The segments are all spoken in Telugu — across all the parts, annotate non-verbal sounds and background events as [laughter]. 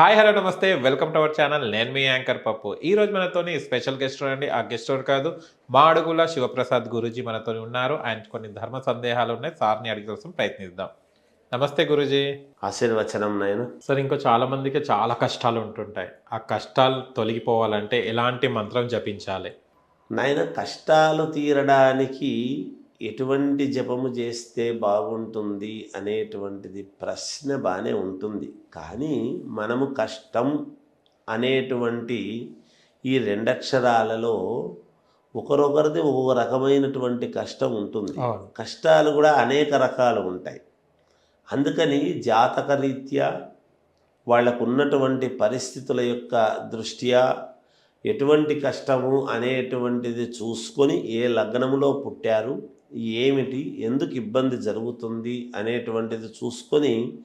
Hi hello namaste. Welcome to our channel. నేను మీ యాంకర్ పప్పు. ఈ రోజు మనతోని స్పెషల్ గెస్ట్ అండి ఆ గెస్ట్ కాదు? మా అడుగుల శివప్రసాద్ గురూజీ మనతో ఉన్నారు. ఆయన కొన్ని ధర్మ సందేహాలు ఉన్నాయి. సార్ని అడిగి కోసం ప్రయత్నిద్దాం. నమస్తే గురూజీ. ఆశీర్వచనం నేను. సార్ ఇంకో చాలా మందికి చాలా కష్టాలు ఉంటుంటాయి. ఆ కష్టాలు తొలగిపోవాలంటే ఎలాంటి మంత్రం జపించాలి? నాయన కష్టాలు తీరడానికి ఎటువంటి జపము చేస్తే బాగుంటుంది అనేటువంటిది ప్రశ్న బాగానే ఉంటుంది. కానీ మనము కష్టం అనేటువంటి ఈ రెండక్షరాలలో ఒకరొకరిది ఒక రకమైనటువంటి కష్టం ఉంటుంది. కష్టాలు కూడా అనేక రకాలు ఉంటాయి. అందుకని జాతక రీత్యా వాళ్ళకు ఉన్నటువంటి పరిస్థితుల యొక్క దృష్ట్యా ఎటువంటి కష్టము అనేటువంటిది చూసుకొని ఏ లగ్నములో పుట్టారు ఏమిటి? ఎందుకు ఇబ్బంది జరుగుతుంది? అనేటువంటిది చూసుకొని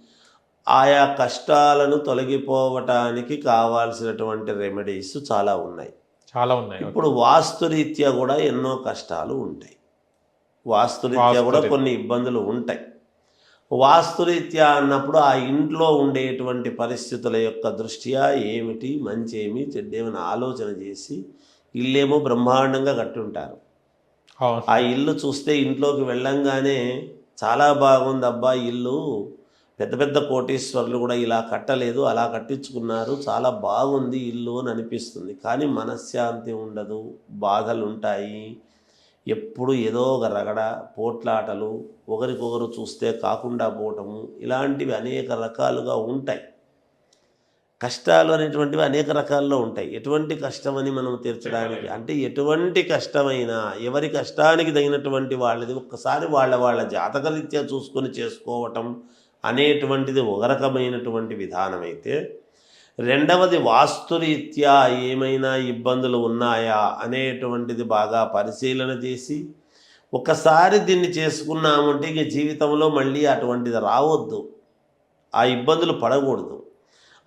ఆయా కష్టాలను తొలగిపోవటానికి కావాల్సినటువంటి రెమెడీస్ చాలా ఉన్నాయి. చాలా ఉన్నాయి. ఇప్పుడు వాస్తురీత్యా కూడా ఎన్నో కష్టాలు ఉంటాయి. వాస్తురీత్యా. కూడా. కొన్ని ఇబ్బందులు ఉంటాయి. వాస్తురీత్యా అన్నప్పుడు ఆ ఇంట్లో ఉండేటువంటి పరిస్థితుల యొక్క దృష్ట్యా ఏమిటి? మంచి ఏమి? చెడ్డేమని ఆలోచన చేసి ఇల్లేమో బ్రహ్మాండంగా కట్టుంటారు. ఆ ఇల్లు చూస్తే ఇంట్లోకి వెళ్ళంగానే చాలా బాగుంది అబ్బా ఇల్లు. పెద్ద పెద్ద కోటీశ్వరులు కూడా ఇలా కట్టలేదు అలా కట్టించుకున్నారు. చాలా బాగుంది ఇల్లు అని అనిపిస్తుంది. కానీ మనశ్శాంతి ఉండదు బాధలు ఉంటాయి ఎప్పుడు ఏదో ఒక రగడ పోట్లాటలు ఒకరికొకరు చూస్తే కాకుండా పోవటము ఇలాంటివి అనేక రకాలుగా ఉంటాయి. కష్టాలు అనేటువంటివి అనేక రకాల్లో ఉంటాయి. ఎటువంటి కష్టమని మనం తీర్చడానికి అంటే ఎటువంటి కష్టమైనా ఎవరి కష్టానికి తగినటువంటి వాళ్ళది ఒక్కసారి వాళ్ళ వాళ్ళ జాతకరీత్యా చూసుకొని చేసుకోవటం అనేటువంటిది ఒక రకమైనటువంటి విధానమైతే రెండవది వాస్తురీత్యా ఏమైనా ఇబ్బందులు ఉన్నాయా అనేటువంటిది బాగా పరిశీలన చేసి ఒకసారి దీన్ని చేసుకున్నామంటే ఇంక జీవితంలో మళ్ళీ అటువంటిది రావద్దు. ఆ ఇబ్బందులు పడకూడదు.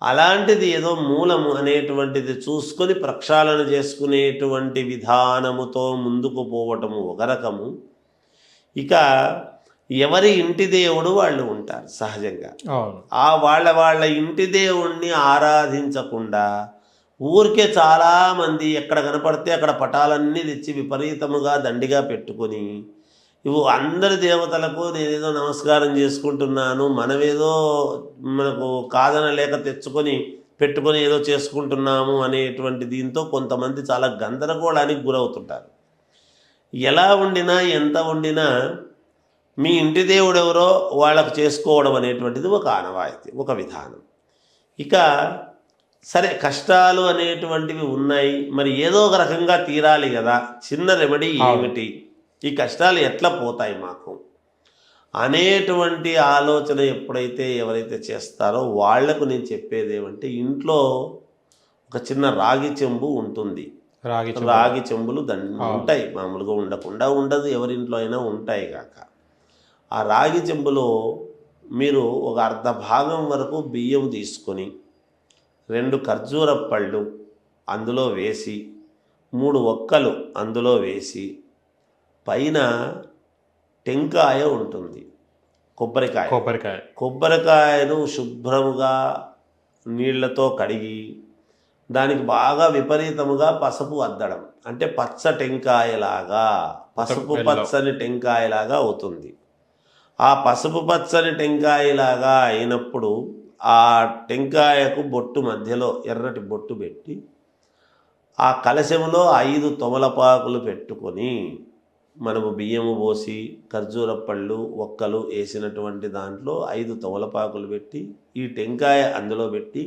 అలాంటిది ఏదో మూలము అనేటువంటిది చూసుకొని ప్రక్షాళన చేసుకునేటువంటి విధానముతో ముందుకు పోవటము ఒక రకము. ఇక ఎవరి ఇంటి దేవుడు వాళ్ళు ఉంటారు సహజంగా. ఆ వాళ్ళ వాళ్ళ ఇంటి దేవుణ్ణి ఆరాధించకుండా ఊరికే చాలామంది ఎక్కడ కనపడితే అక్కడ పటాలన్నీ తెచ్చి విపరీతముగా దండిగా పెట్టుకొని ఇవి అందరి దేవతలకు నేనేదో నమస్కారం చేసుకుంటున్నాను మనమేదో మనకు కాదనలేక తెచ్చుకొని పెట్టుకొని ఏదో చేసుకుంటున్నాము అనేటువంటి దీంతో కొంతమంది చాలా గందరగోళానికి గురవుతుంటారు. ఎలా వండినా ఎంత వండినా మీ ఇంటి దేవుడు ఎవరో వాళ్ళకు చేసుకోవడం అనేటువంటిది ఒక ఆనవాయితీ ఒక విధానం. ఇక సరే కష్టాలు అనేటువంటివి ఉన్నాయి మరి ఏదో ఒక రకంగా తీరాలి కదా. చిన్న రెమెడీ ఏమిటి? ఈ కష్టాలు ఎట్లా పోతాయి మాకు? అనేటువంటి ఆలోచన ఎప్పుడైతే ఎవరైతే చేస్తారో వాళ్ళకు నేను చెప్పేది ఏమంటే ఇంట్లో ఒక చిన్న రాగి చెంబు ఉంటుంది. రాగి. రాగి చెంబులు దండి ఉంటాయి. మామూలుగా ఉండకుండా ఉండదు. ఎవరింట్లో అయినా ఉంటాయి కాక. ఆ రాగి చెంబులో మీరు ఒక అర్ధ భాగం వరకు బియ్యం తీసుకొని రెండు ఖర్జూర పళ్ళు అందులో వేసి మూడు ఒక్కలు అందులో వేసి పైన టెంకాయ ఉంటుంది. కొబ్బరికాయ. కొబ్బరికాయ. కొబ్బరికాయను శుభ్రముగా నీళ్ళతో కడిగి దానికి బాగా విపరీతముగా పసుపు అద్దడం. అంటే పచ్చ టెంకాయలాగా పసుపు. పచ్చని టెంకాయలాగా అవుతుంది. ఆ పసుపు పచ్చని టెంకాయలాగా అయినప్పుడు ఆ టెంకాయకు బొట్టు మధ్యలో ఎర్రటి బొట్టు పెట్టి ఆ కలశములో ఐదు తొమలపాకులు పెట్టుకొని మనము బియ్యము పోసి ఖర్జూర పళ్ళు ఒక్కలు వేసినటువంటి దాంట్లో ఐదు తవలపాకులు పెట్టి ఈ టెంకాయ అందులో పెట్టి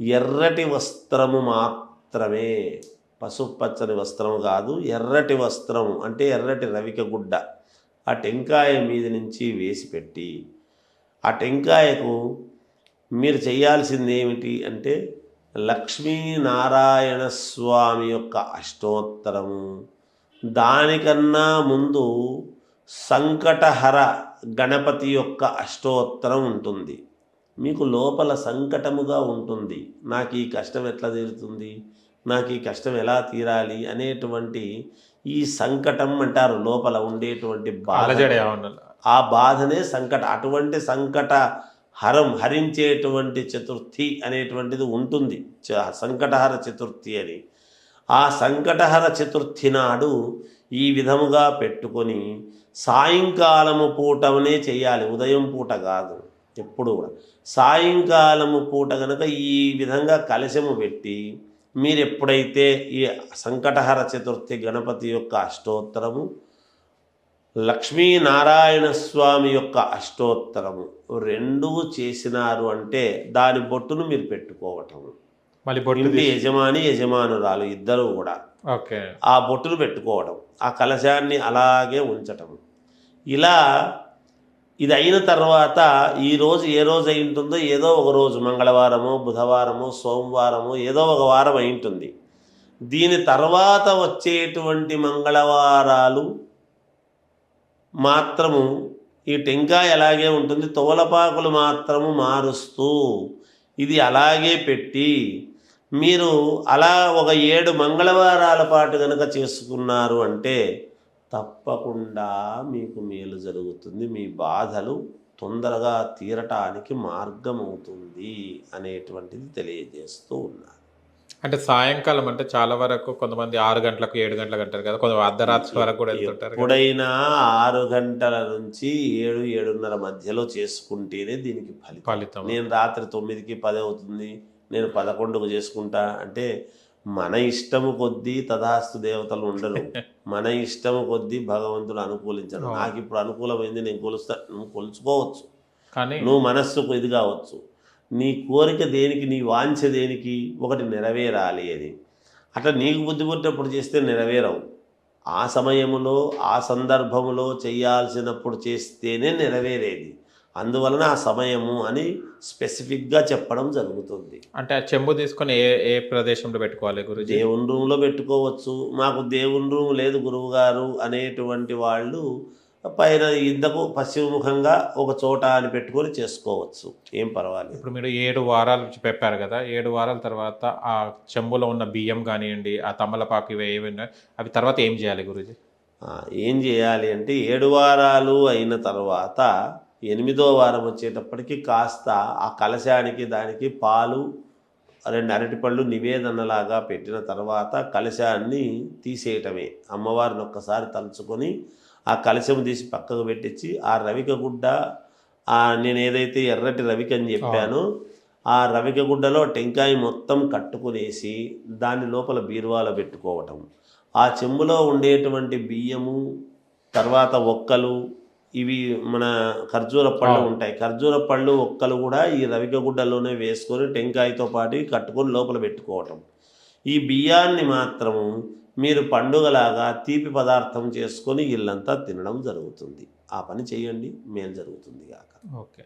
ఎర్రటి వస్త్రము మాత్రమే. పసుపు పచ్చని వస్త్రము కాదు ఎర్రటి వస్త్రము అంటే ఎర్రటి రవిక గుడ్డ ఆ టెంకాయ మీద నుంచి వేసి పెట్టి ఆ టెంకాయకు మీరు చేయాల్సింది ఏమిటి అంటే లక్ష్మీనారాయణ స్వామి యొక్క అష్టోత్తరము. దానికన్నా ముందు సంకటహర గణపతి యొక్క అష్టోత్తరం ఉంటుంది. మీకు లోపల సంకటముగా ఉంటుంది. నాకు ఈ కష్టం ఎట్లా తీరుతుంది? నాకు ఈ కష్టం ఎలా తీరాలి? అనేటువంటి ఈ సంకటం అంటారు. లోపల ఉండేటువంటి బాధ. ఆ బాధనే సంకట అటువంటి సంకట హరం హరించేటువంటి చతుర్థి అనేటువంటిది ఉంటుంది. చ- సంకటహర చతుర్థి అని. ఆ సంకటహర చతుర్థి నాడు ఈ విధముగా పెట్టుకొని సాయంకాలము పూటనే చేయాలి. ఉదయం పూట కాదు ఎప్పుడు కూడా. సాయంకాలము పూట కనుక ఈ విధంగా కలశము పెట్టి మీరు ఎప్పుడైతే ఈ సంకటహర చతుర్థి గణపతి యొక్క అష్టోత్తరము లక్ష్మీనారాయణ స్వామి యొక్క అష్టోత్తరము రెండు చేసినారు అంటే దాని బొట్టును మీరు పెట్టుకోవటము. మళ్ళీ ఇంటి యజమాని యజమానురాలు ఇద్దరు కూడా ఓకే. ఆ బొట్టును పెట్టుకోవడం ఆ కలశాన్ని అలాగే ఉంచటం. ఇలా ఇది అయిన తర్వాత ఈ రోజు ఏ రోజు అయి ఉంటుందో ఏదో ఒక రోజు మంగళవారము బుధవారము సోమవారము ఏదో ఒక వారం అయి ఉంటుంది. దీని తర్వాత వచ్చేటువంటి మంగళవారాలు మాత్రము ఈ టెంకాయ అలాగే ఉంటుంది? తోలపాకులు మాత్రము మారుస్తూ ఇది అలాగే పెట్టి మీరు అలా ఒక ఏడు మంగళవారాల పాటు కనుక చేసుకున్నారు అంటే తప్పకుండా మీకు మేలు జరుగుతుంది మీ బాధలు తొందరగా తీరటానికి మార్గం అవుతుంది అనేటువంటిది తెలియజేస్తూ ఉన్నారు. అంటే సాయంకాలం అంటే చాలా వరకు కొంతమంది ఆరు గంటలకు ఏడు గంటలకు అంటారు కదా కొంత అర్ధరాత్రి వరకు కూడా వెళ్తుంటారు. ఎప్పుడైనా ఆరు గంటల నుంచి ఏడు ఏడున్నర మధ్యలో చేసుకుంటేనే దీనికి ఫలితం. ఫలితం. నేను రాత్రి తొమ్మిదికి పది అవుతుంది నేను పదకొండుకు చేసుకుంటా అంటే మన ఇష్టము కొద్దీ తదాస్తు దేవతలు ఉండరు. [laughs] మన ఇష్టము కొద్దీ భగవంతుడు అనుకూలించడు. నాకు ఇప్పుడు అనుకూలమైంది నేను కొలుస్తా నువ్వు కొలుచుకోవచ్చు. కానీ నువ్వు మనస్సుకు ఇది కావచ్చు. నీ కోరిక దేనికి నీ వాంఛ దేనికి ఒకటి నెరవేరాలి అది. అట్లా నీకు బుద్ధి పుట్టినప్పుడు చేస్తే నెరవేరవు. ఆ సమయములో ఆ సందర్భములో చేయాల్సినప్పుడు చేస్తేనే నెరవేరేది. అందువలన ఆ సమయము అని స్పెసిఫిక్గా చెప్పడం జరుగుతుంది. అంటే ఆ చెంబు తీసుకొని ఏ ఏ ప్రదేశంలో పెట్టుకోవాలి గురుజీ? దేవుని రూమ్లో పెట్టుకోవచ్చు. మాకు దేవుని రూమ్ లేదు గురువుగారు అనేటువంటి వాళ్ళు పైన ఇందకు పశ్చిమముఖంగా ఒక చోట అని పెట్టుకొని చేసుకోవచ్చు. ఏం పర్వాలేదు. ఇప్పుడు మీరు ఏడు వారాలు చెప్పారు కదా ఏడు వారాల తర్వాత ఆ చెంబులో ఉన్న బియ్యం కానివ్వండి ఆ తమలపాకు ఇవి ఉన్నాయో, అవి తర్వాత ఏం చేయాలి గురుజీ? ఏం చేయాలి అంటే ఏడు వారాలు అయిన తర్వాత ఎనిమిదో వారం వచ్చేటప్పటికి కాస్త ఆ కలశానికి దానికి పాలు రెండు అరటిపళ్ళు నివేదనలాగా పెట్టిన తర్వాత కలశాన్ని తీసేయటమే. అమ్మవారిని ఒక్కసారి తలుచుకొని ఆ కలశం తీసి పక్కకు పెట్టించి ఆ రవిక గుడ్డ నేను ఏదైతే ఎర్రటి రవిక అని చెప్పానో ఆ రవిక గుడ్డలో టెంకాయ మొత్తం కట్టుకునేసి దాని లోపల బీరువాలో పెట్టుకోవటం. ఆ చెంబులో ఉండేటువంటి బియ్యము తర్వాత ఒక్కలు ఇవి మన ఖర్జూర పళ్ళు. ఉంటాయి. ఖర్జూర పళ్ళు ఒక్కలు కూడా ఈ రవిక గుడ్డలోనే వేసుకొని టెంకాయతో పాటు కట్టుకొని లోపల పెట్టుకోవటం. ఈ బియ్యాన్ని మాత్రము మీరు పండుగలాగా తీపి పదార్థం చేసుకొని ఇల్లంతా తినడం జరుగుతుంది. ఆ పని చేయండి. మేలు జరుగుతుంది కాక ఓకే.